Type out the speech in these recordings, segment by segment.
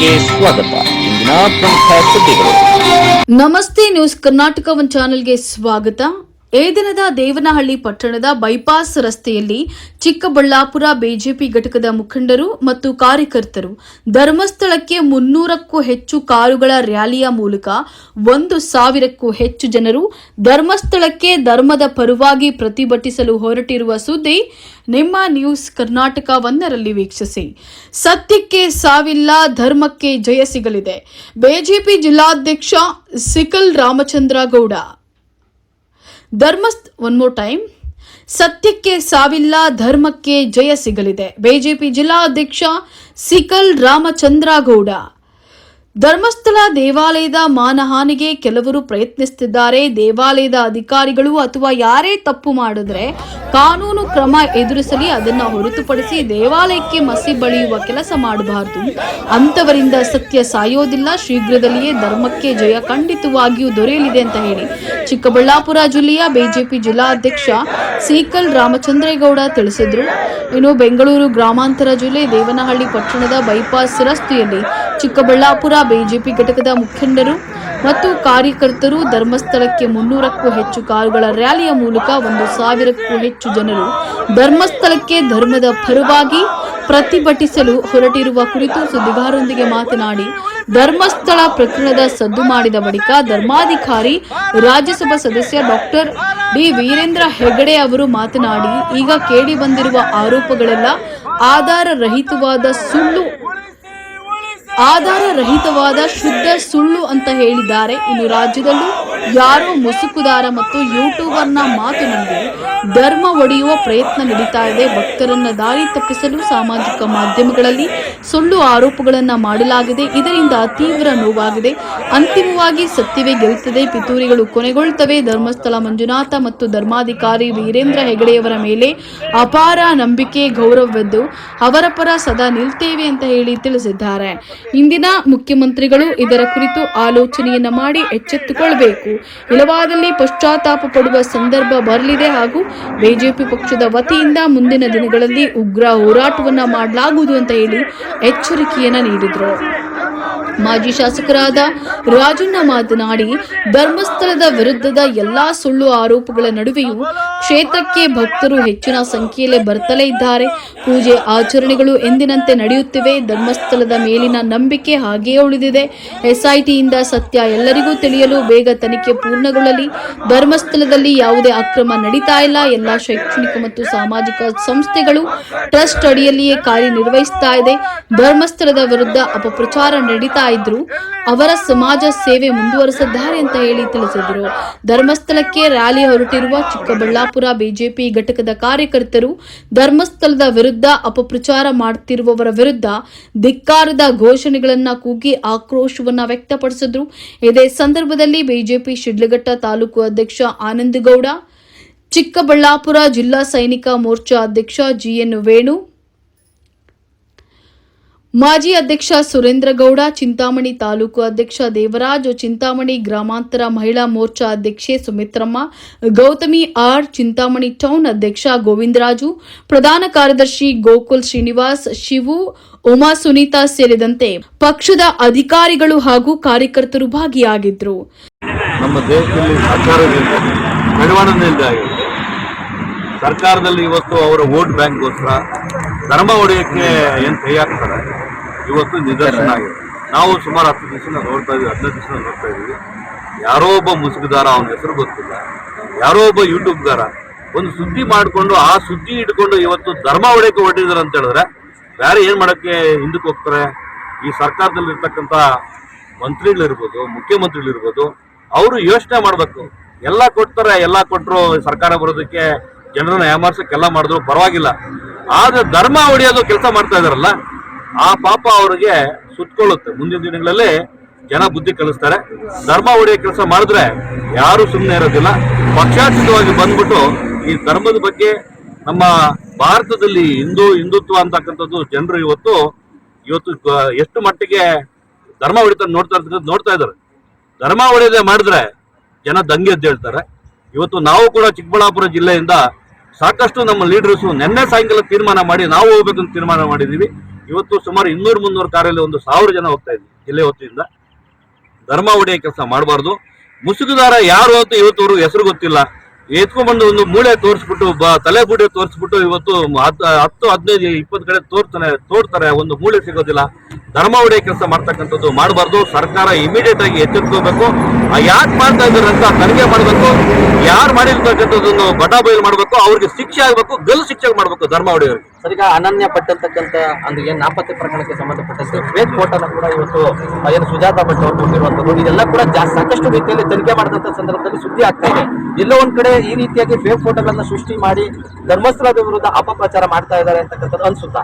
ನ್ಯೂಸ್ಗೆ ಸ್ವಾಗತ. ಇಂದಿನ ಪ್ರಮುಖ ಸುದ್ದಿಗಳು. ನಮಸ್ತೆ ನ್ಯೂಸ್ ಕರ್ನಾಟಕ ಒನ್ ಚಾನೆಲ್ಗೆ ಸ್ವಾಗತ. ಈ ದಿನದ ದೇವನಹಳ್ಳಿ ಪಟ್ಟಣದ ಬೈಪಾಸ್ ರಸ್ತೆಯಲ್ಲಿ ಚಿಕ್ಕಬಳ್ಳಾಪುರ ಬಿಜೆಪಿ ಘಟಕದ ಮುಖಂಡರು ಮತ್ತು ಕಾರ್ಯಕರ್ತರು ಧರ್ಮಸ್ಥಳಕ್ಕೆ ಮುನ್ನೂರಕ್ಕೂ ಹೆಚ್ಚು ಕಾರುಗಳ ರ್ಯಾಲಿಯ ಮೂಲಕ ಒಂದು ಸಾವಿರಕ್ಕೂ ಹೆಚ್ಚು ಜನರು ಧರ್ಮಸ್ಥಳಕ್ಕೆ ಧರ್ಮದ ಪರವಾಗಿ ಪ್ರತಿಭಟಿಸಲು ಹೊರಟಿರುವ ಸುದ್ದಿ ನಿಮ್ಮ ನ್ಯೂಸ್ ಕರ್ನಾಟಕ ಒಂದರಲ್ಲಿ ವೀಕ್ಷಿಸಿ. ಸತ್ಯಕ್ಕೆ ಸಾವಿಲ್ಲ, ಧರ್ಮಕ್ಕೆ ಜಯ ಸಿಗಲಿದೆ. ಬಿಜೆಪಿ ಜಿಲ್ಲಾಧ್ಯಕ್ಷ ಸಿಕಲ್ ರಾಮಚಂದ್ರ ಗೌಡ ಧರ್ಮಸ್ಥ ಒನ್ ಮೋರ್ ಟೈಮ್ ಸತ್ಯಕ್ಕೆ ಸಾವಿಲ್ಲ ಧರ್ಮಕ್ಕೆ ಜಯ ಸಿಗಲಿದೆ. ಬಿಜೆಪಿ ಜಿಲ್ಲಾಧ್ಯಕ್ಷ ಸಿಕಲ್ ರಾಮಚಂದ್ರ ಗೌಡ ಧರ್ಮಸ್ಥಳ ದೇವಾಲಯದ ಮಾನಹಾನಿಗೆ ಕೆಲವರು ಪ್ರಯತ್ನಿಸುತ್ತಿದ್ದಾರೆ. ದೇವಾಲಯದ ಅಧಿಕಾರಿಗಳು ಅಥವಾ ಯಾರೇ ತಪ್ಪು ಮಾಡಿದ್ರೆ ಕಾನೂನು ಕ್ರಮ ಎದುರಿಸಲಿ, ಅದನ್ನು ಹೊರತುಪಡಿಸಿ ದೇವಾಲಯಕ್ಕೆ ಮಸಿ ಬಳಿಯುವ ಕೆಲಸ ಮಾಡಬಾರದು. ಅಂತವರಿಂದ ಸತ್ಯ ಸಾಯೋದಿಲ್ಲ. ಶೀಘ್ರದಲ್ಲಿಯೇ ಧರ್ಮಕ್ಕೆ ಜಯ ಖಂಡಿತವಾಗಿಯೂ ದೊರೆಯಲಿದೆ ಅಂತ ಹೇಳಿ ಚಿಕ್ಕಬಳ್ಳಾಪುರ ಜಿಲ್ಲೆಯ ಬಿಜೆಪಿ ಜಿಲ್ಲಾಧ್ಯಕ್ಷ ಸೀಕಲ್ ರಾಮಚಂದ್ರೇಗೌಡ ತಿಳಿಸಿದ್ರು. ಇನ್ನು ಬೆಂಗಳೂರು ಗ್ರಾಮಾಂತರ ಜಿಲ್ಲೆ ದೇವನಹಳ್ಳಿ ಪಟ್ಟಣದ ಬೈಪಾಸ್ ರಸ್ತೆಯಲ್ಲಿ ಚಿಕ್ಕಬಳ್ಳಾಪುರ ಬಿಜೆಪಿ ಘಟಕದ ಮುಖಂಡರು ಮತ್ತು ಕಾರ್ಯಕರ್ತರು ಧರ್ಮಸ್ಥಳಕ್ಕೆ ಮುನ್ನೂರಕ್ಕೂ ಹೆಚ್ಚು ಕಾರುಗಳ ರ್ಯಾಲಿಯ ಮೂಲಕ ಒಂದು ಸಾವಿರಕ್ಕೂ ಹೆಚ್ಚು ಜನರು ಧರ್ಮಸ್ಥಳಕ್ಕೆ ಧರ್ಮದ ಪರವಾಗಿ ಪ್ರತಿಭಟಿಸಲು ಹೊರಟಿರುವ ಕುರಿತು ಸುದ್ದಿಗಾರರೊಂದಿಗೆ ಮಾತನಾಡಿ, ಧರ್ಮಸ್ಥಳ ಪ್ರಕರಣದ ಸದ್ದು ಮಾಡಿದ ಬಳಿಕ ಧರ್ಮಾಧಿಕಾರಿ, ರಾಜ್ಯಸಭಾ ಸದಸ್ಯ ಡಾಕ್ಟರ್ ಡಿ. ವೀರೇಂದ್ರ ಹೆಗಡೆ ಅವರು ಮಾತನಾಡಿ, ಈಗ ಕೇಳಿ ಬಂದಿರುವ ಆರೋಪಗಳೆಲ್ಲ ಆಧಾರ ರಹಿತವಾದ ಸುಳ್ಳು. ಆಧಾರ ರಹಿತವಾದ ಶುದ್ಧ ಸುಳ್ಳು ಅಂತ ಹೇಳಿದ್ದಾರೆ ಇನ್ನು ರಾಜ್ಯದಲ್ಲೂ ಯಾರೋ ಮುಸುಕುದಾರ ಮತ್ತು ಯೂಟ್ಯೂಬರ್ನ ಮಾತು ನಂಬಿ ಧರ್ಮ ಒಡೆಯುವ ಪ್ರಯತ್ನ ನಡೀತಾ ಇದೆ. ಭಕ್ತರನ್ನ ದಾರಿ ತಪ್ಪಿಸಲು ಸಾಮಾಜಿಕ ಮಾಧ್ಯಮಗಳಲ್ಲಿ ಸುಳ್ಳು ಆರೋಪಗಳನ್ನ ಮಾಡಲಾಗಿದೆ. ಇದರಿಂದ ತೀವ್ರ ನೋವಾಗಿದೆ. ಅಂತಿಮವಾಗಿ ಸತ್ಯವೇ ಗೆಲ್ಲುತ್ತದೆ ಪಿತೂರಿಗಳು ಕೊನೆಗೊಳ್ಳುತ್ತವೆ ಧರ್ಮಸ್ಥಳ ಮಂಜುನಾಥ ಮತ್ತು ಧರ್ಮಾಧಿಕಾರಿ ವೀರೇಂದ್ರ ಹೆಗಡೆಯವರ ಮೇಲೆ ಅಪಾರ ನಂಬಿಕೆ ಗೌರವವಿದ್ದು ಅವರ ಪರ ಸದಾ ನಿಲ್ತೇವೆ ಅಂತ ಹೇಳಿ ತಿಳಿಸಿದ್ದಾರೆ. ಇಂದಿನ ಮುಖ್ಯಮಂತ್ರಿಗಳು ಇದರ ಕುರಿತು ಆಲೋಚನೆಯನ್ನ ಮಾಡಿ ಎಚ್ಚೆತ್ತುಕೊಳ್ಬೇಕು. ಇಲ್ಲವಾದಲ್ಲಿ ಪಶ್ಚಾತ್ತಾಪ ಪಡುವ ಸಂದರ್ಭ ಬರಲಿದೆ ಹಾಗೂ ಬಿಜೆಪಿ ಪಕ್ಷದ ವತಿಯಿಂದ ಮುಂದಿನ ದಿನಗಳಲ್ಲಿ ಉಗ್ರ ಹೋರಾಟವನ್ನ ಮಾಡಲಾಗುವುದು ಅಂತ ಹೇಳಿ ಎಚ್ಚರಿಕೆಯನ್ನ ನೀಡಿದರು. ಮಾಜಿ ಶಾಸಕರಾದ ರಾಜಣ್ಣ ಮಾತನಾಡಿ, ಧರ್ಮಸ್ಥಳದ ವಿರುದ್ಧದ ಎಲ್ಲಾ ಸುಳ್ಳು ಆರೋಪಗಳ ನಡುವೆಯೂ ಕ್ಷೇತ್ರಕ್ಕೆ ಭಕ್ತರು ಹೆಚ್ಚಿನ ಸಂಖ್ಯೆಯಲ್ಲಿ ಬರ್ತಲೇ ಇದ್ದಾರೆ. ಪೂಜೆ ಆಚರಣೆಗಳು ಎಂದಿನಂತೆ ನಡೆಯುತ್ತಿವೆ. ಧರ್ಮಸ್ಥಳದ ಮೇಲಿನ ನಂಬಿಕೆ ಹಾಗೆಯೇ ಉಳಿದಿದೆ. ಎಸ್ಐಟಿಯಿಂದ ಸತ್ಯ ಎಲ್ಲರಿಗೂ ತಿಳಿಯಲು ಬೇಗ ತನಿಖೆ ಪೂರ್ಣಗೊಳ್ಳಲಿ. ಧರ್ಮಸ್ಥಳದಲ್ಲಿ ಯಾವುದೇ ಅಕ್ರಮ ನಡೀತಾ ಇಲ್ಲ. ಎಲ್ಲ ಶೈಕ್ಷಣಿಕ ಮತ್ತು ಸಾಮಾಜಿಕ ಸಂಸ್ಥೆಗಳು ಟ್ರಸ್ಟ್ ಅಡಿಯಲ್ಲಿಯೇ ಕಾರ್ಯನಿರ್ವಹಿಸ್ತಾ ಇದೆ. ಧರ್ಮಸ್ಥಳದ ವಿರುದ್ಧ ಅಪಪ್ರಚಾರ ನಡೀತಾ ಇದ್ರು. ಅವರ ಸಮಾಜ ಸೇವೆ ಮುಂದುವರೆಸಿದ್ದಾರೆ ಅಂತ ಹೇಳಿ ತಿಳಿಸಿದರು. ಧರ್ಮಸ್ಥಳಕ್ಕೆ ರ್ಯಾಲಿ ಹೊರಟಿರುವ ಚಿಕ್ಕಬಳ್ಳಾಪುರ ಬಿಜೆಪಿ ಘಟಕದ ಕಾರ್ಯಕರ್ತರು ಧರ್ಮಸ್ಥಳದ ವಿರುದ್ಧ ಅಪಪ್ರಚಾರ ಮಾಡುತ್ತಿರುವವರ ವಿರುದ್ಧ ಧಿಕ್ಕಾರದ ಘೋಷಣೆಗಳನ್ನ ಕೂಗಿ ಆಕ್ರೋಶವನ್ನ ವ್ಯಕ್ತಪಡಿಸಿದ್ರು. ಇದೇ ಸಂದರ್ಭದಲ್ಲಿ ಬಿಜೆಪಿ ಶಿಡ್ಲಘಟ್ಟ ತಾಲೂಕು ಅಧ್ಯಕ್ಷ ಆನಂದಗೌಡ, ಚಿಕ್ಕಬಳ್ಳಾಪುರ ಜಿಲ್ಲಾ ಸೈನಿಕ ಮೋರ್ಚಾ ಅಧ್ಯಕ್ಷ ಜಿಎನ್ ವೇಣು ಮಾಜಿ ಅಧ್ಯಕ್ಷ ಸುರೇಂದ್ರ ಗೌಡ, ಚಿಂತಾಮಣಿ ತಾಲೂಕು ಅಧ್ಯಕ್ಷ ದೇವರಾಜ್, ಚಿಂತಾಮಣಿ ಗ್ರಾಮಾಂತರ ಮಹಿಳಾ ಮೋರ್ಚಾ ಅಧ್ಯಕ್ಷೆ ಸುಮಿತ್ರಮ್ಮ, ಗೌತಮಿ ಆರ್, ಚಿಂತಾಮಣಿ ಟೌನ್ ಅಧ್ಯಕ್ಷ ಗೋವಿಂದರಾಜು, ಪ್ರಧಾನ ಕಾರ್ಯದರ್ಶಿ ಗೋಕುಲ್ ಶ್ರೀನಿವಾಸ್, ಶಿವು, ಉಮಾ ಸುನೀತಾ ಸೇರಿದಂತೆ ಪಕ್ಷದ ಅಧಿಕಾರಿಗಳು ಹಾಗೂ ಕಾರ್ಯಕರ್ತರು ಭಾಗಿಯಾಗಿದ್ದರು ಸರ್ಕಾರದಲ್ಲಿ ಇವತ್ತು ಅವರ ವೋಟ್ ಬ್ಯಾಂಕ್ಗೋಸ್ಕರ ಧರ್ಮ ಹೊಡೆಯೋಕ್ಕೆ ಏನು ಕೈ ಇವತ್ತು ನಿದರ್ಶನ ಆಗಿದೆ ನಾವು ಸುಮಾರು ಹತ್ತು ದಿವಸ ನೋಡ್ತಾ ಇದ್ದೀವಿ ಹದಿನೈದು ದಿವಸ ನೋಡ್ತಾ ಇದ್ದೀವಿ ಯಾರೋ ಒಬ್ಬ ಮುಸುಗುದಾರ ಅವನ ಹೆಸರು ಗೊತ್ತಿಲ್ಲ. ಯಾರೋ ಒಬ್ಬ ಯೂಟ್ಯೂಬ್ಗಾರ, ಒಂದು ಸುದ್ದಿ ಮಾಡಿಕೊಂಡು ಆ ಸುದ್ದಿ ಇಟ್ಕೊಂಡು ಇವತ್ತು ಧರ್ಮ ಹೊಡೆಯಕ್ಕೆ ಹೊರಟಿದ್ದಾರೆ ಅಂತ ಹೇಳಿದ್ರೆ ಬೇರೆ ಏನು ಮಾಡೋಕ್ಕೆ ಹಿಂದಕ್ಕೆ ಹೋಗ್ತಾರೆ? ಈ ಸರ್ಕಾರದಲ್ಲಿರ್ತಕ್ಕಂಥ ಮಂತ್ರಿಗಳಿರ್ಬೋದು, ಮುಖ್ಯಮಂತ್ರಿಗಳಿರ್ಬೋದು, ಅವರು ಯೋಚನೆ ಮಾಡಬೇಕು. ಎಲ್ಲ ಕೊಡ್ತಾರೆ, ಎಲ್ಲ ಕೊಟ್ಟರು ಸರ್ಕಾರ ಬರೋದಕ್ಕೆ ಜನರನ್ನ ಯಾಮಾರ್ಸಕ್ಕೆ ಎಲ್ಲ ಮಾಡಿದ್ರು, ಪರವಾಗಿಲ್ಲ. ಆದ್ರೆ ಧರ್ಮ ಹೊಡೆಯೋದು ಕೆಲಸ ಮಾಡ್ತಾ ಇದಾರಲ್ಲ ಆ ಪಾಪ ಅವರಿಗೆ ಸುತ್ಕೊಳ್ಳುತ್ತೆ. ಮುಂದಿನ ದಿನಗಳಲ್ಲಿ ಜನ ಬುದ್ಧಿ ಕಲಿಸ್ತಾರೆ. ಧರ್ಮ ಹೊಡೆಯೋ ಕೆಲಸ ಮಾಡಿದ್ರೆ ಯಾರು ಸುಮ್ಮನೆ ಇರೋದಿಲ್ಲ. ಪಕ್ಷಾತೀತವಾಗಿ ಬಂದ್ಬಿಟ್ಟು ಈ ಧರ್ಮದ ಬಗ್ಗೆ ನಮ್ಮ ಭಾರತದಲ್ಲಿ ಹಿಂದೂ ಹಿಂದುತ್ವ ಅಂತಕ್ಕಂಥದ್ದು ಜನರು ಇವತ್ತು ಇವತ್ತು ಎಷ್ಟು ಮಟ್ಟಿಗೆ ಧರ್ಮ ಹೊಡಿತ ನೋಡ್ತಾ ಇರ್ತಕ್ಕಂಥ ನೋಡ್ತಾ ಇದ್ದಾರೆ. ಧರ್ಮ ಹೊಡೆಯದೆ ಮಾಡಿದ್ರೆ ಜನ ದಂಗೆ ಅಂತ ಹೇಳ್ತಾರೆ. ಇವತ್ತು ನಾವು ಕೂಡ ಚಿಕ್ಕಬಳ್ಳಾಪುರ ಜಿಲ್ಲೆಯಿಂದ ಸಾಕಷ್ಟು ನಮ್ಮ ಲೀಡರ್ಸು ನಿನ್ನೆ ಸಾಯಂಕಾಲ ತೀರ್ಮಾನ ಮಾಡಿ ನಾವು ಹೋಗ್ಬೇಕಂತ ತೀರ್ಮಾನ ಮಾಡಿದ್ದೀವಿ. ಇವತ್ತು ಸುಮಾರು ಇನ್ನೂರು ಮುನ್ನೂರು ಕಾರಲ್ಲಿ ಒಂದು ಸಾವಿರ ಜನ ಹೋಗ್ತಾ ಇದ್ವಿ, ಜಿಲ್ಲೆ ಹೊತ್ತಿಯಿಂದ ಧರ್ಮ ಒಡೆಯ ಕೆಲಸ ಮಾಡಬಾರ್ದು. ಮುಸುಗುದಾರ ಯಾರು ಅಂತ ಇವತ್ತುವರೆಗೂ ಹೆಸರು ಗೊತ್ತಿಲ್ಲ. ಎತ್ಕೊಂಡ್ಬಂದು ಒಂದು ಮೂಳೆ ತೋರಿಸ್ಬಿಟ್ಟು, ಬ, ತಲೆ ತೋರಿಸ್ಬಿಟ್ಟು ಇವತ್ತು ಹತ್ತು, ಹದಿನೈದು, ಇಪ್ಪತ್ತು ಕಡೆ ತೋರ್ತಾನೆ ತೋರ್ತಾರೆ, ಒಂದು ಮೂಳೆ ಸಿಗೋದಿಲ್ಲ. ಧರ್ಮ ಒಡೆಯ ಕೆಲಸ ಮಾಡ್ತಕ್ಕಂಥದ್ದು ಮಾಡಬಾರ್ದು. ಸರ್ಕಾರ ಇಮಿಡಿಯೇಟ್ ಆಗಿ ಎಚ್ಚೆತ್ಕೋಬೇಕು. ಯಾಕೆ ಮಾಡ್ತಾ ಇದ್ದಾರೆ ಅಂತ ತನಿಖೆ ಮಾಡಬೇಕು. ಯಾರು ಮಾಡಿರ್ತಕ್ಕಂಥದ್ದನ್ನು ಬಟಾ ಬಯಲು ಮಾಡಬೇಕು. ಅವ್ರಿಗೆ ಶಿಕ್ಷೆ ಆಗಬೇಕು, ಗಲ್ಲು ಶಿಕ್ಷೆ ಮಾಡಬೇಕು ಧರ್ಮ ಒಡೆಯವರಿಗೆ ಸರ್, ಈಗ ಅನನ್ಯ ಪಟ್ಟಂತಕ್ಕಂಥ ಅಂದ್ರೆ ಏನ್ ನಾಪತ್ತೆ ಪ್ರಕರಣಕ್ಕೆ ಸಂಬಂಧಪಟ್ಟಂತೆ ಫೇಕ್ ಫೋಟೋನ ಕೂಡ ಇವತ್ತು ಏನು ಸುಜಾತ ಭಟ್ ಅವರು ಕೊಟ್ಟಿರುವಂತದ್ದು ಇದೆಲ್ಲ ಕೂಡ ಸಾಕಷ್ಟು ರೀತಿಯಲ್ಲಿ ತನಿಖೆ ಮಾಡಿದಂತ ಸಂದರ್ಭದಲ್ಲಿ ಸುದ್ದಿ ಆಗ್ತಾ ಇದೆ. ಎಲ್ಲೋ ಒಂದ್ ಕಡೆ ಈ ರೀತಿಯಾಗಿ ಫೇಕ್ ಫೋಟೋಗಳನ್ನ ಸೃಷ್ಟಿ ಮಾಡಿ ಧರ್ಮಸ್ಥಳದ ವಿರುದ್ಧ ಅಪಪ್ರಚಾರ ಮಾಡ್ತಾ ಇದ್ದಾರೆ ಅಂತಕ್ಕಂಥದ್ದು ಅನ್ಸುತ್ತಾ?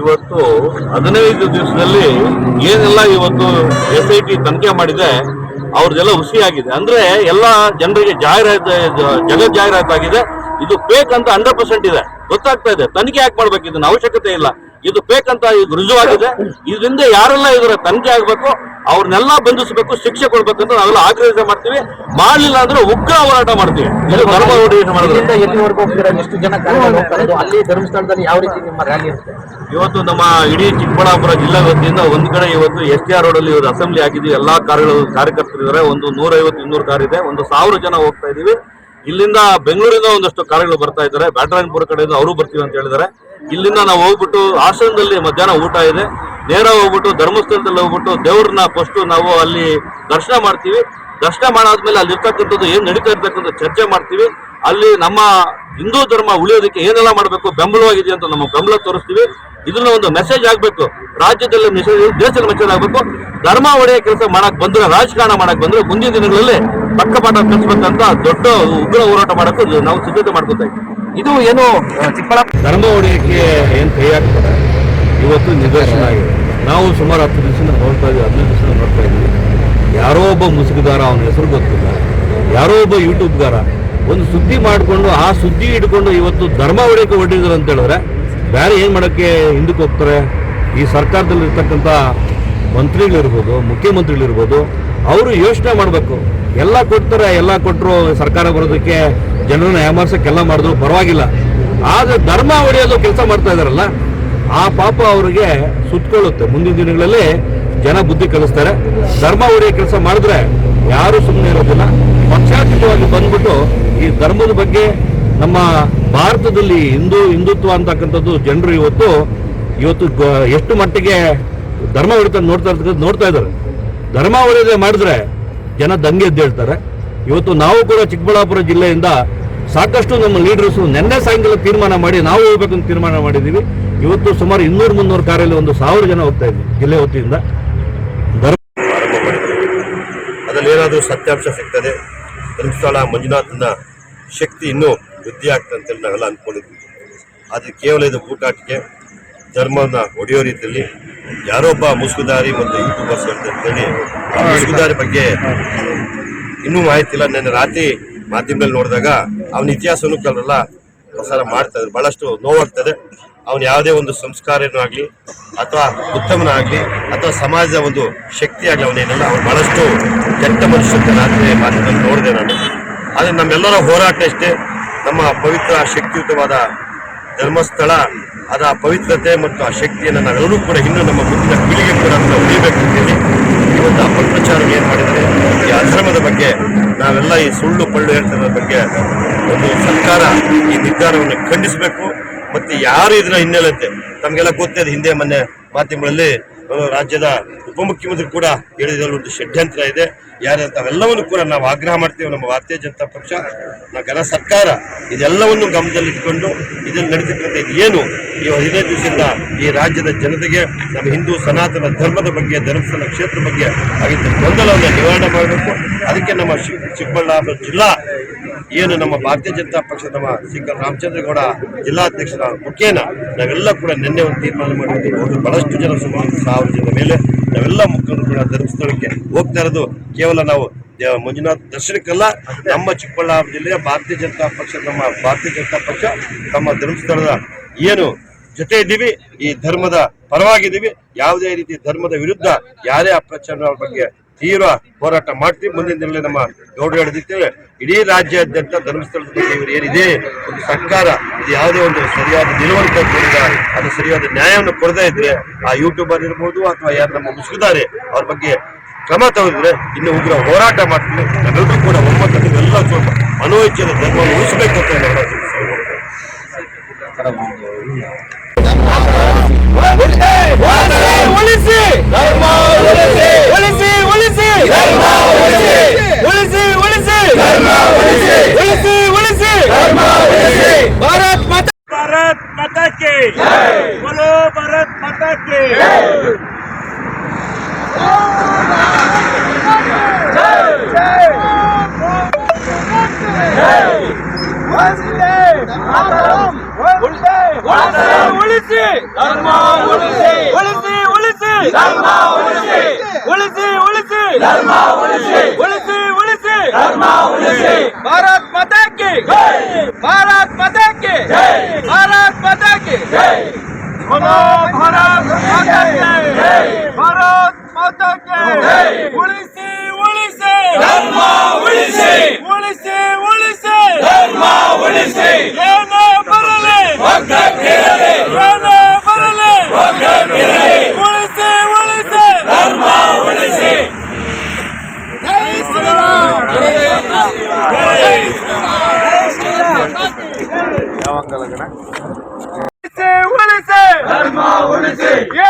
ಇವತ್ತು ಹದಿನೈದು ದಿವಸದಲ್ಲಿ ಏನೆಲ್ಲ ಇವತ್ತು ಎಸ್ ಐ ಟಿ ತನಿಖೆ ಮಾಡಿದೆ, ಅವ್ರದ್ದೆಲ್ಲ ಹುಸಿಯಾಗಿದೆ. ಅಂದ್ರೆ ಎಲ್ಲ ಜನರಿಗೆ ಜಾಹೀರಾತು ಜಗತ್ ಜಾಹೀರಾತಾಗಿದೆ. ಇದು ಫೇಕ್ ಅಂತ ಹಂಡ್ರೆಡ್ ಪರ್ಸೆಂಟ್ ಇದೆ. ಗೊತ್ತಾಗ್ತಾ ಇದೆ. ತನಿಖೆ ಯಾಕೆ ಮಾಡ್ಬೇಕು? ಇದನ್ನ ಅವಶ್ಯಕತೆ ಇಲ್ಲ. ಇದು ಬೇಕಂತ ಅಂತ ಈಗ ರುಜುವಾಗಿದೆ. ಇದರಿಂದ ಯಾರೆಲ್ಲ ಇದರ ತನಿಖೆ ಆಗ್ಬೇಕು. ಅವ್ರನ್ನೆಲ್ಲ ಬಂಧಿಸಬೇಕು ಶಿಕ್ಷೆ ಕೊಡ್ಬೇಕಂತ ನಾವೆಲ್ಲ ಆಗ್ರಹ ಮಾಡ್ತೀವಿ. ಮಾಡಲಿಲ್ಲ ಅಂದ್ರೆ ಉಗ್ರ ಹೋರಾಟ ಮಾಡ್ತೀವಿ. ಇದು ಅಲ್ಲಿ ಧರ್ಮಸ್ಥಳದಲ್ಲಿ ಯಾವ ರೀತಿ ನಿಮ್ಮ ರ್ಯಾಲಿ ಇರುತ್ತೆ? ಇವತ್ತು ನಮ್ಮ ಇಡೀ ಚಿಕ್ಕಬಳ್ಳಾಪುರ ಜಿಲ್ಲಾ ವತಿಯಿಂದ ಒಂದ್ ಕಡೆ ಇವತ್ತು ಎಸ್ ಟಿ ಆರ್ ರೋಡ್ ಅಲ್ಲಿ ಇವತ್ತು ಅಸೆಂಬ್ಲಿ ಆಗಿದ್ದೀವಿ. ಎಲ್ಲಾ ಕಾರ್ಯಗಳು ಕಾರ್ಯಕರ್ತರು ಇದ್ದಾರೆ ಒಂದು ನೂರೈವತ್ತು ಇನ್ನೂರು ಕಾರ್ ಇದೆ. ಒಂದು ಸಾವಿರ ಜನ ಹೋಗ್ತಾ ಇದೀವಿ ಇಲ್ಲಿಂದ ಬೆಂಗಳೂರಿಂದ ಒಂದಷ್ಟು ಕಾರ್ಯಗಳು ಬರ್ತಾ ಇದ್ದಾರೆ. ಬ್ಯಾಟರಾಯನಪುರ ಕಡೆಯಿಂದ ಅವರು ಬರ್ತೀವಿ ಅಂತ ಹೇಳಿದ್ದಾರೆ. ಇಲ್ಲಿಂದ ನಾವು ಹೋಗ್ಬಿಟ್ಟು ಆಶ್ರಮದಲ್ಲಿ ಮಧ್ಯಾಹ್ನ ಊಟ ಇದೆ. ನೇರ ಹೋಗ್ಬಿಟ್ಟು ಧರ್ಮಸ್ಥಳದಲ್ಲಿ ಹೋಗ್ಬಿಟ್ಟು ದೇವ್ರನ್ನ ಫಸ್ಟ್ ನಾವು ಅಲ್ಲಿ ದರ್ಶನ ಮಾಡ್ತೀವಿ. ದರ್ಶನ ಮಾಡಾದ್ಮೇಲೆ ಅಲ್ಲಿ ಇರ್ತಕ್ಕಂಥದ್ದು ಏನು ನಡೀತಾ ಇರ್ತಕ್ಕಂಥ ಚರ್ಚೆ ಮಾಡ್ತೀವಿ. ಅಲ್ಲಿ ನಮ್ಮ ಹಿಂದೂ ಧರ್ಮ ಉಳಿಯೋದಕ್ಕೆ ಏನೆಲ್ಲ ಮಾಡಬೇಕು, ಬೆಂಬಲವಾಗಿದೆ ಅಂತ ನಮ್ಮ ಬೆಂಬಲ ತೋರಿಸ್ತೀವಿ. ಇದನ್ನ ಒಂದು ಮೆಸೇಜ್ ಆಗ್ಬೇಕು. ರಾಜ್ಯದಲ್ಲಿ ಮೆಸೇಜ್ ದೇಶದಲ್ಲಿ ಮೆಸೇಜ್ ಆಗ್ಬೇಕು. ಧರ್ಮ ಒಡೆಯ ಕೆಲಸ ಮಾಡಕ್ ಬಂದ್ರೆ, ರಾಜಕಾರಣ ಮಾಡಕ್ ಬಂದ್ರೆ ಮುಂದಿನ ದಿನಗಳಲ್ಲಿ ಪಕ್ಕಪಾಠ ಕಲಿಸ್ಬೇಕಂತ ದೊಡ್ಡ ಉಗ್ರ ಹೋರಾಟ ಮಾಡಕ್ಕೂ ನಾವು ಸಿದ್ಧತೆ ಮಾಡ್ಕೊತಾ ಇದು ಏನು ಧರ್ಮ ಒಡೆಯಕ್ಕೆ ಏನು ಕೈ ಇವತ್ತು ನಿದರ್ಶನ ಆಗಿದೆ. ನಾವು ಸುಮಾರು ಹತ್ತು ದಿವಸದಿಂದ ನೋಡ್ತಾ ಇದ್ದೀವಿ, ಹದಿನೈದು ದಿವಸ ನೋಡ್ತಾ ಇದ್ದೀವಿ. ಯಾರೋ ಒಬ್ಬ ಮುಸುಗುದಾರ ಅವನ ಹೆಸರು ಗೊತ್ತಿಲ್ಲ. ಯಾರೋ ಒಬ್ಬ ಯೂಟ್ಯೂಬ್ಗಾರ ಒಂದು ಸುದ್ದಿ ಮಾಡಿಕೊಂಡು, ಆ ಸುದ್ದಿ ಇಟ್ಕೊಂಡು ಇವತ್ತು ಧರ್ಮ ಒಡೆಯಕ್ಕೆ ಹೊರಟಿದ್ರು ಅಂತ ಹೇಳಿದ್ರೆ, ಬೇರೆ ಏನು ಮಾಡೋಕ್ಕೆ ಹಿಂದಕ್ಕೆ ಹೋಗ್ತಾರೆ? ಈ ಸರ್ಕಾರದಲ್ಲಿರ್ತಕ್ಕಂಥ ಮಂತ್ರಿಗಳಿರ್ಬೋದು, ಮುಖ್ಯಮಂತ್ರಿಗಳಿರ್ಬೋದು, ಅವರು ಯೋಚನೆ ಮಾಡಬೇಕು. ಎಲ್ಲ ಕೊಡ್ತಾರೆ, ಎಲ್ಲ ಕೊಟ್ಟರು ಸರ್ಕಾರ ಬರೋದಕ್ಕೆ ಜನರನ್ನ ಯಾಮಾರ್ಸಕ್ಕೆಲ್ಲ ಮಾಡಿದ್ರು, ಪರವಾಗಿಲ್ಲ. ಆದರೆ ಧರ್ಮ ಹೊಡೆಯೋದು ಕೆಲಸ ಮಾಡ್ತಾ ಇದ್ದಾರಲ್ಲ, ಆ ಪಾಪ ಅವರಿಗೆ ಸುತ್ತಕೊಳ್ಳುತ್ತೆ ಮುಂದಿನ ದಿನಗಳಲ್ಲಿ ಜನ ಬುದ್ಧಿ ಕಲಿಸ್ತಾರೆ. ಧರ್ಮ ಹೊಡೆಯೋ ಕೆಲಸ ಮಾಡಿದ್ರೆ ಯಾರು ಸುಮ್ಮನೆ ಇರೋದಿಲ್ಲ. ಪಕ್ಷಾತೀತವಾಗಿ ಬಂದ್ಬಿಟ್ಟು ಈ ಧರ್ಮದ ಬಗ್ಗೆ ನಮ್ಮ ಭಾರತದಲ್ಲಿ ಹಿಂದೂ ಹಿಂದುತ್ವ ಅಂತಕ್ಕಂಥದ್ದು ಜನರು ಇವತ್ತು ಇವತ್ತು ಎಷ್ಟು ಮಟ್ಟಿಗೆ ಧರ್ಮ ಹೊಡಿತ ನೋಡ್ತಾ ಇರ್ತಕ್ಕಂಥ ನೋಡ್ತಾ ಇದ್ದಾರೆ. ಧರ್ಮ ಹೊಡೆದೇ ಮಾಡಿದ್ರೆ ಜನ ದಂಗೆ ಎದ್ದೇಳ್ತಾರೆ ಇವತ್ತು ನಾವು ಕೂಡ ಚಿಕ್ಕಬಳ್ಳಾಪುರ ಜಿಲ್ಲೆಯಿಂದ ಸಾಕಷ್ಟು ನಮ್ಮ ಲೀಡರ್ಸು ನಿನ್ನೆ ಸಾಯಂಕಾಲ ತೀರ್ಮಾನ ಮಾಡಿ ನಾವು ಹೋಗ್ಬೇಕಂತ ತೀರ್ಮಾನ ಮಾಡಿದ್ದೀವಿ. ಇವತ್ತು ಸುಮಾರು ಇನ್ನೂರು ಮುನ್ನೂರು ಕಾರಲ್ಲಿ ಒಂದು ಸಾವಿರ ಜನ ಹೋಗ್ತಾ ಇದ್ವಿ ಜಿಲ್ಲೆ ವತಿಯಿಂದ. ಧರ್ಮ ಅದರಲ್ಲಿ ಏನಾದರೂ ಸತ್ಯಾಂಶ ಸಿಗ್ತದೆ. ಧರ್ಮಸ್ಥಳ ಮಂಜುನಾಥನ ಶಕ್ತಿ ಇನ್ನೂ ವೃದ್ಧಿ ಆಗ್ತದೆ ಅಂತೇಳಿ ನಾವೆಲ್ಲ ಅಂದ್ಕೊಂಡಿದ್ವಿ. ಆದರೆ ಕೇವಲ ಇದು ಕೂಟಾಟಿಕೆ, ಧರ್ಮವನ್ನು ಒಡೆಯೋ ರೀತಿಯಲ್ಲಿ ಯಾರೋ ಒಬ್ಬ ಮುಸುಗುದಾರಿ ಮತ್ತು ಯೂಟ್ಯೂಬರ್ಸ್ ಅಂತೇಳಿ ಆ ಮುಸುಗುದಾರಿ ಬಗ್ಗೆ ಇನ್ನೂ ಮಾಹಿತಿ ಇಲ್ಲ. ನಿನ್ನೆ ರಾತ್ರಿ ಮಾಧ್ಯಮದಲ್ಲಿ ನೋಡಿದಾಗ ಅವನ ಇತಿಹಾಸವನ್ನು ಕೆಲವರೆಲ್ಲ ಪ್ರಸಾರ ಮಾಡ್ತಾ ಇದ್ರು. ಬಹಳಷ್ಟು ನೋವಾಗ್ತದೆ. ಅವನು ಯಾವುದೇ ಒಂದು ಸಂಸ್ಕಾರನೂ ಆಗಲಿ ಅಥವಾ ಉತ್ತಮನಾಗಲಿ ಅಥವಾ ಸಮಾಜದ ಒಂದು ಶಕ್ತಿ ಆಗಲಿ ಅವನೇನಲ್ಲ. ಅವನು ಬಹಳಷ್ಟು ಕೆಟ್ಟ ಮನುಷ್ಯ ರಾತ್ರಿ ಮಾಧ್ಯಮದಲ್ಲಿ ನೋಡಿದೆ ನಾನು. ಆದರೆ ನಮ್ಮೆಲ್ಲರ ಹೋರಾಟ ಅಷ್ಟೇ ನಮ್ಮ ಪವಿತ್ರ, ಶಕ್ತಿಯುತವಾದ ಧರ್ಮಸ್ಥಳ ಅದರ ಪವಿತ್ರತೆ ಮತ್ತು ಆ ಶಕ್ತಿಯನ್ನು ನಾವೆಲ್ಲರೂ ಕೂಡ ಇನ್ನೂ ನಮ್ಮ ಮುಂದಿನ ಪೀಳಿಗೆ ಕೂಡ ಅಂತ ಉಳಿಬೇಕು ಅಂತೇಳಿ ಈ ಒಂದು ಅಪಪ್ರಚಾರ ಏನು ಮಾಡಿದರೆ, ಈ ಅಧರ್ಮದ ಬಗ್ಗೆ, ನಾವೆಲ್ಲ ಈ ಸುಳ್ಳು ಪಳ್ಳು ಹೇಳ್ತಿರೋದ್ರ ಬಗ್ಗೆ ಒಂದು ಸರ್ಕಾರ ಈ ನಿರ್ಧಾರವನ್ನು ಖಂಡಿಸಬೇಕು. ಮತ್ತು ಯಾರು ಇದನ್ನ ಹಿನ್ನೆಲತೆ ನಮಗೆಲ್ಲ ಗೊತ್ತಿದೆ ಹಿಂದೆ ಮೊನ್ನೆ ಮಾಧ್ಯಮಗಳಲ್ಲಿ ರಾಜ್ಯದ ಉಪಮುಖ್ಯಮಂತ್ರಿ ಕೂಡ ಹೇಳಿದಲ್ಲಿ ಒಂದು ಷಡ್ಯಂತ್ರ ಇದೆ. ಯಾರು ತಾವೆಲ್ಲವನ್ನು ಕೂಡ ನಾವು ಆಗ್ರಹ ಮಾಡ್ತೇವೆ. ನಮ್ಮ ಭಾರತೀಯ ಜನತಾ ಪಕ್ಷ, ನಮ್ಮ ಗಣ ಸರ್ಕಾರ ಇದೆಲ್ಲವನ್ನು ಗಮನದಲ್ಲಿಟ್ಟುಕೊಂಡು ಇದನ್ನು ನಡೆದಿರ್ತಕ್ಕಂಥ ಇದು ಏನು ಈ ಹದಿನೈದು ದಿವಸದಿಂದ ಈ ರಾಜ್ಯದ ಜನತೆಗೆ, ನಮ್ಮ ಹಿಂದೂ ಸನಾತನ ಧರ್ಮದ ಬಗ್ಗೆ, ಧರ್ಮಸ್ಥಳ ಕ್ಷೇತ್ರ ಬಗ್ಗೆ ಆಗಿದ್ದ ಗೊಂದಲವನ್ನು ನಿವಾರಣೆ ಮಾಡಬೇಕು. ಅದಕ್ಕೆ ನಮ್ಮ ಚಿಕ್ಕಬಳ್ಳಾಪುರ ಜಿಲ್ಲಾ ಏನು ನಮ್ಮ ಭಾರತೀಯ ಜನತಾ ಪಕ್ಷದ ನಮ್ಮ ಸಿಂಗಲ್ ರಾಮಚಂದ್ರಗೌಡ ಜಿಲ್ಲಾಧ್ಯಕ್ಷರ ಮುಖೇನ, ನಾವೆಲ್ಲ ಕೂಡ ನಿನ್ನೆ ಒಂದು ತೀರ್ಮಾನ ಮಾಡಿದ್ದೀವಿ ಬಹಳಷ್ಟು ಜನ ಸುಮಾರು ಸಾವಿರ ಜನ ಮೇಲೆ ನಾವೆಲ್ಲ ಮುಖಂಡರು ಕೂಡ ಧರ್ಮಸ್ಥಳಕ್ಕೆ ಹೋಗ್ತಾ ಇರೋದು. ಕೇವಲ ನಾವು ಮಂಜುನಾಥ್ ದರ್ಶನಕ್ಕಲ್ಲ, ನಮ್ಮ ಚಿಕ್ಕಬಳ್ಳಾಪುರ ಜಿಲ್ಲೆಯ ಭಾರತೀಯ ಜನತಾ ಪಕ್ಷ, ನಮ್ಮ ಭಾರತೀಯ ಜನತಾ ಪಕ್ಷ ತಮ್ಮ ಧರ್ಮಸ್ಥಳದ ಏನು ಜೊತೆ ಇದ್ದೀವಿ ಈ ಧರ್ಮದ ಪರವಾಗಿದ್ದೀವಿ. ಯಾವುದೇ ರೀತಿ ಧರ್ಮದ ವಿರುದ್ಧ ಯಾರೇ ಅಪ್ರಚಾರ ಬಗ್ಗೆ ತೀವ್ರ ಹೋರಾಟ ಮಾಡ್ತೀವಿ. ಮುಂದಿನ ದಿನಗಳಲ್ಲಿ ನಮ್ಮ ಗೌಡ ಇಡೀ ರಾಜ್ಯಾದ್ಯಂತ ಧರ್ಮಸ್ಥಳದ ಬಗ್ಗೆ ಇವರು ಏನಿದೆ, ಒಂದು ಸರ್ಕಾರ, ಇದು ಯಾವುದೇ ಒಂದು ಸರಿಯಾದ ನಿಲುವಂತ ಅದು ಸರಿಯಾದ ನ್ಯಾಯವನ್ನು ಕೊಡದೇ ಇದ್ರೆ ಆ ಯೂಟ್ಯೂಬರ್ ಇರ್ಬೋದು ಅಥವಾ ಯಾರು ನಮ್ಮ ಮುಸುಕಿದ್ದಾರೆ, ಅವ್ರ ಬಗ್ಗೆ ಕ್ರಮ ತಗೊಂಡ್ರೆ ಇನ್ನು ಉಗ್ರ ಹೋರಾಟ ಮಾಡ್ತೀವಿ. ನಾವೆಲ್ಲರೂ ಕೂಡ ಒಮ್ಮತದಿಂದ ಎಲ್ಲ ಸ್ವಲ್ಪ ಮನೋಇಚ್ಛೆಯ ಧರ್ಮವನ್ನು ಉಳಿಸಬೇಕು ಅಂತ ಹೇಳಿ ತಿಳಿಸ್ತೀವಿ. ¡Dalma, Ulisi! ¡Ulisi, Ulisi! ¡Dalma, Ulisi! ¡Ulisi, Ulisi! ¡Dalma, Ulisi! ¡Ulisi! Bharat माता की। भारत माता की। भारत माता की। बोलो भारत माता की। भारत माता की। उड़ीसी उड़ीसे। धर्मा उड़ीसे। उड़ीसे उड़ीसे। धर्मा Yeah.